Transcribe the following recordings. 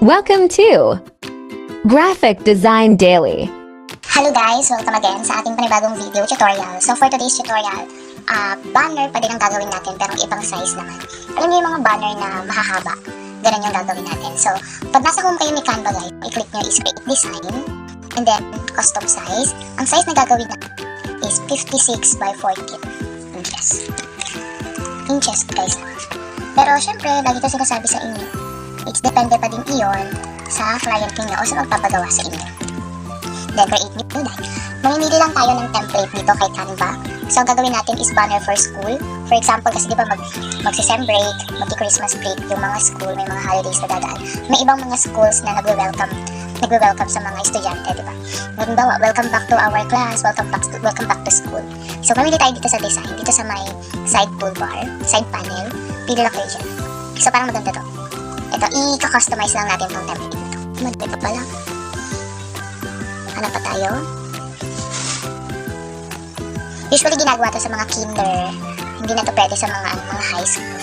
Welcome to Graphic Design Daily. Hello guys! Welcome again sa ating panibagong video tutorial. So for today's tutorial, ah banner pa din ang gagawin natin pero ibang size naman. Alam niyo yung mga banner na mahahaba? Ganun yung gagawin natin. So, pag nasa home kayo ni Canva guys, i-click nyo is create design and then custom size. Ang size na gagawin natin is 56 by 40 inches. Inches guys. Pero syempre, lagi ko sinasabi sa inyo, it's depende pa din iyon sa client niyo o sa magpapagawa sa inyo. Then, create new line. Mamimili lang tayo ng template dito kay Canva. So, ang gagawin natin is banner for school. For example, kasi di ba mag, magsi-sem break, magki-Christmas break, yung mga school, may mga holidays na dadaan. May ibang mga schools na nagwe-welcome nagwe-welcome sa mga estudyante, di ba? Halimbawa, welcome back to our class, welcome back to, welcome back to school. So, mamili tayo dito sa design, dito sa may side toolbar, side panel, pili lang kayo dyan. So, parang maganda to. Ito, i-customize lang natin tong template nito. Madali pa pala. Hanap pa tayo. Usually ginagawa to sa mga kinder. Hindi na to pwede sa mga, ano, mga high school.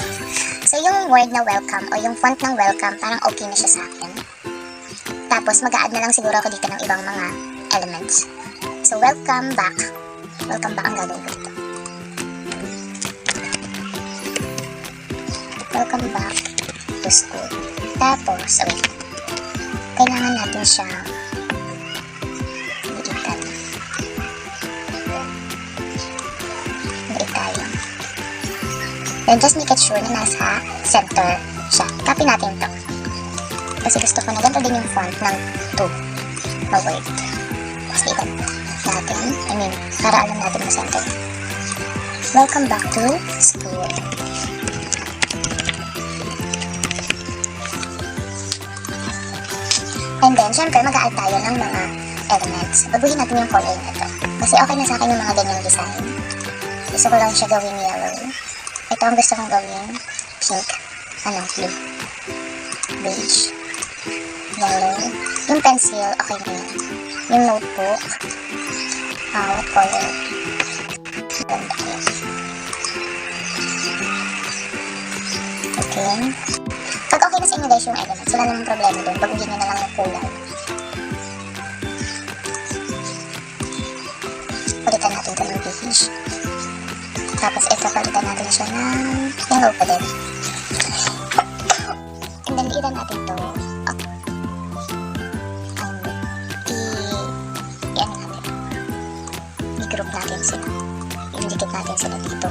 So yung word na welcome o yung font ng welcome, parang okay na siya sa akin. Tapos mag-a-add na lang siguro ako dito ng ibang mga elements. So welcome back. Welcome back ang gagawin ko dito. Welcome back to school. Tapos, wait. Kailangan natin siya Liitan. Liit tayo. Then just make it sure na nasa center siya. Copy natin to. Kasi gusto ko na ganito din yung font ng to na word. Tapos liitan natin. I mean, para alam natin na center. Welcome back to school. Then, syempre, mag-a-add tayo ng mga elements. Baguhin natin yung color na to. Kasi okay na sa akin yung mga ganyang design. Gusto ko lang siya gawin yellow. Ito ang gusto kong gawin. Pink. Ano? Blue. Beige. Yellow. Yung pencil, okay na yun. Yung notebook. Ah, what color? Ganda yun. Okay. Pag okay na sa inyo guys yung elements, wala namang problema doon. Baguhin nyo na lang Tapos ito, palitan natin siya ng yellow pa din. And then, ilan natin to. Up. Um, i... i-ano natin. I-group natin sila. I-dikit natin sila dito.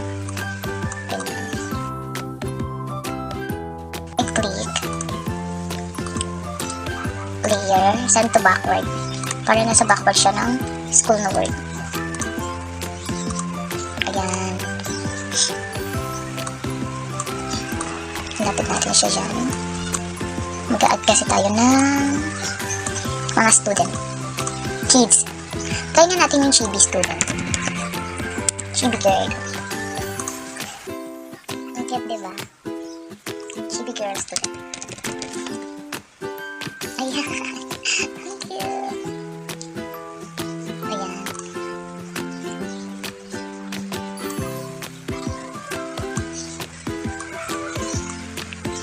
I-click. Layer. Send to backward. Para nasa backward siya ng school na word. Lapit natin siya dyan. Mag-add kasi tayo ng mga student. Kids. Try na natin yung chibi student. Chibi girl. Ang cute, diba? Chibi girl student. Ayan.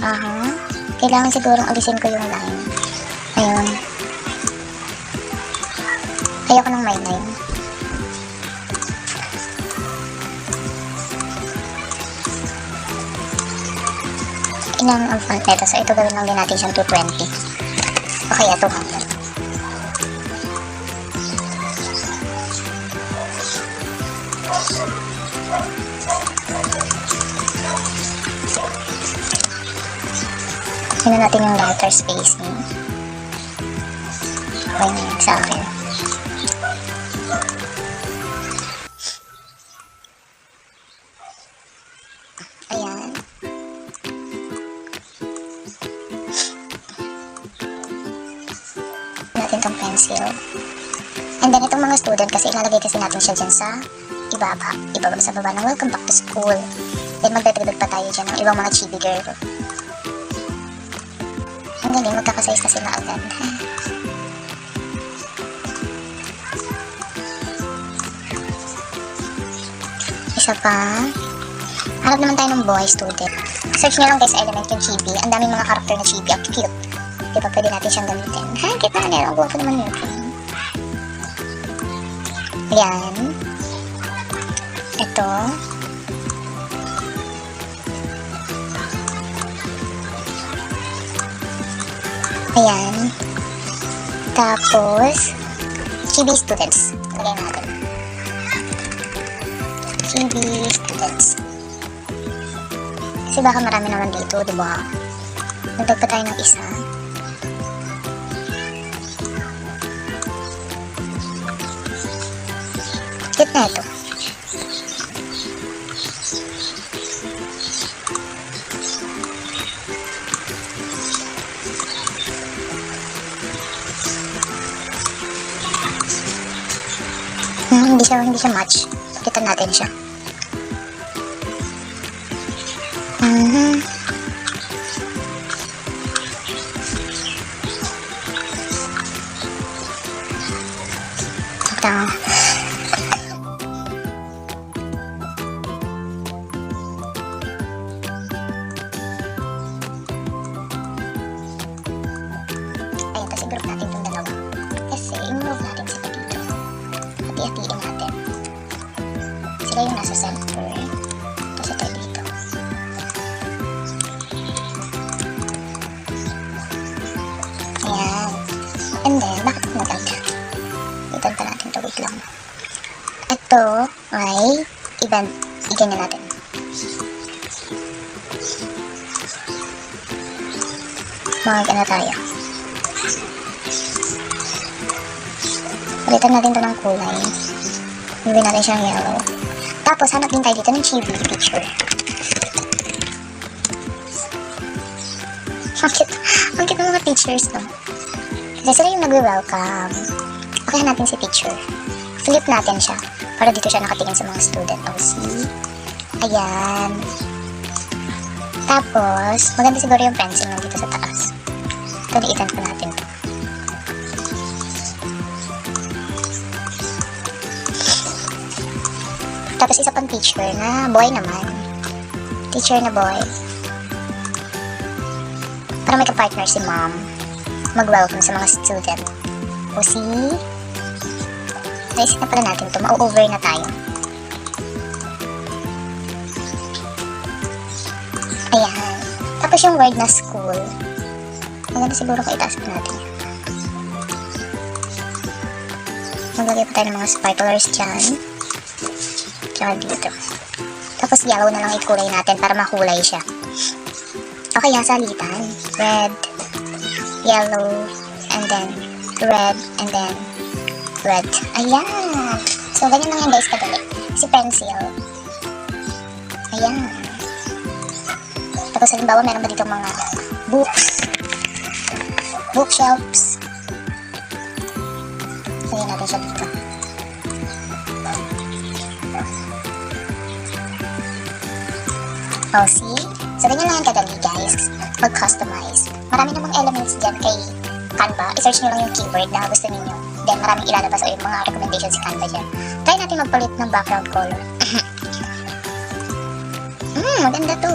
Aha. Kailangan sigurong alisin ko yung line. Ayun. Ayoko ng may line. Ilang ang font nito. So, ito gawin lang din natin siyang 220. O kaya 200. Tingnan natin yung letter spacing. Okay na yun sa akin. Ayan. natin pencil. And then itong mga student kasi ilalagay kasi natin siya dyan sa ibaba. Ibaba sa baba ng welcome back to school. Then magdadagdag pa tayo dyan ng ibang mga chibi girl. Ang galing, magkakasize na sila agad. Isa pa. Hanap naman tayo ng boy student. Search nyo lang guys element yung chibi. Ang daming mga karakter na chibi. Ang cute. Di ba pwede natin siyang gamitin? Ha, kita na. Ang buwan ko naman yun. Ayan. Ito. Ayan. Tapos, chibi students. Lagay natin. Chibi students. Kasi baka marami naman dito, di ba? Nagdag pa tayo ng isa. Cute na ito. Hindi siya, hindi siya match. Palitan natin siya. Mhm. Ito. Sila yung nasa center. Tapos ito dito. Ayan. And then, bakit maganda? Dito pa natin ito. Wait lang. Ito ay event. I-ganyan natin. Mag ano tayo. Palitan natin ito ng kulay. Gawin natin siyang yellow. Tapos, hanap din tayo dito ng chibi picture. Ang cute. Ang cute ng mga teachers, no? Kasi sila yung nag-welcome. Okay, natin si teacher. Flip natin siya. Para dito siya nakatingin sa mga student. O, see? Ayan. Tapos, maganda siguro yung fencing nung dito sa taas. Ito, liitan pa natin Tapos isa pang teacher na boy naman. Teacher na boy. Para may ka-partner si mom. Mag-welcome sa mga student. O si... Naisip na pala natin to. Mau-over na tayo. Ayan. Tapos yung word na school. Maganda siguro kung itaas pa natin. Maglagay pa tayo ng mga sparklers dyan. Tsaka dito. Tapos yellow na lang ikulay natin para makulay siya. O kaya salitan. Red, yellow, and then red, and then red. Ayan! So, ganyan lang yan guys kadali. Si pencil. Ayan. Tapos halimbawa meron ba dito mga books, bookshelves. Lagyan natin siya dito. Oh, see? So, ganyan lang yan kadali, guys. Mag-customize. Marami namang elements dyan kay Canva. I-search nyo lang yung keyword na gusto ninyo. Then, maraming ilalabas o yung mga recommendations si Canva dyan. Try natin magpalit ng background color. Hmm, maganda to.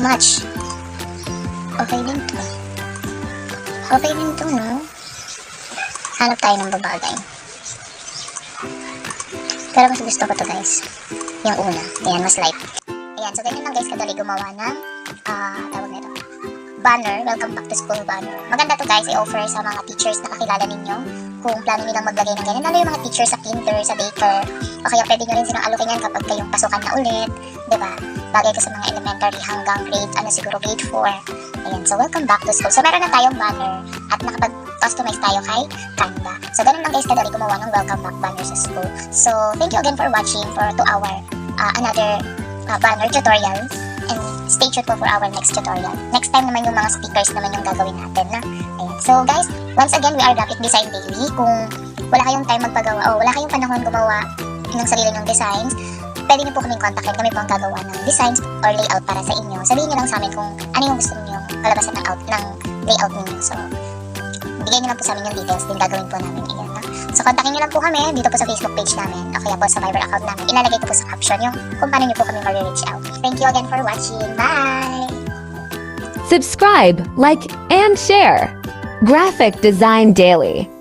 Match. Okay din to. Okay din to, no? Hanap tayo ng babagay. Pero mas gusto ko to, guys. Yung una. Ayan, mas light. Ayan, so ganyan lang guys kadali gumawa ng ah tawag nito banner, welcome back to school banner. Maganda to guys, i-offer sa mga teachers na kakilala ninyo kung plano nilang maglagay ng ganyan. Lalo yung mga teachers sa kinder, sa daycare, o kaya pwede nyo rin silang alukin yan kapag kayong pasukan na ulit, ba? Bagay ko sa mga elementary hanggang grade, ano siguro grade 4. Ayan, so welcome back to school. So meron na tayong banner at nakapag-customize tayo kay Canva. So ganun lang guys kadali gumawa ng welcome back banner sa school. So thank you again for watching for to our uh, another uh, banner tutorial and stay tuned po for our next tutorial. Next time naman yung mga stickers naman yung gagawin natin na. Ayan. So guys, once again, we are Graphic Design Daily. Kung wala kayong time magpagawa o wala kayong panahon gumawa ng sarili nyong designs, pwede niyo po kaming kontakin. Kami po ang gagawa ng designs or layout para sa inyo. Sabihin niyo lang sa amin kung ano yung gusto niyo palabasan ng, out, ng layout ninyo. So, bigyan niyo lang po sa amin yung details din gagawin po namin. Na. So, kontakin niyo lang po kami dito po sa Facebook page namin o kaya po sa Viber account namin. Ilalagay ko po sa caption yung kung paano niyo po kami ma-reach out. Thank you again for watching. Bye! Subscribe, like, and share. Graphic Design Daily.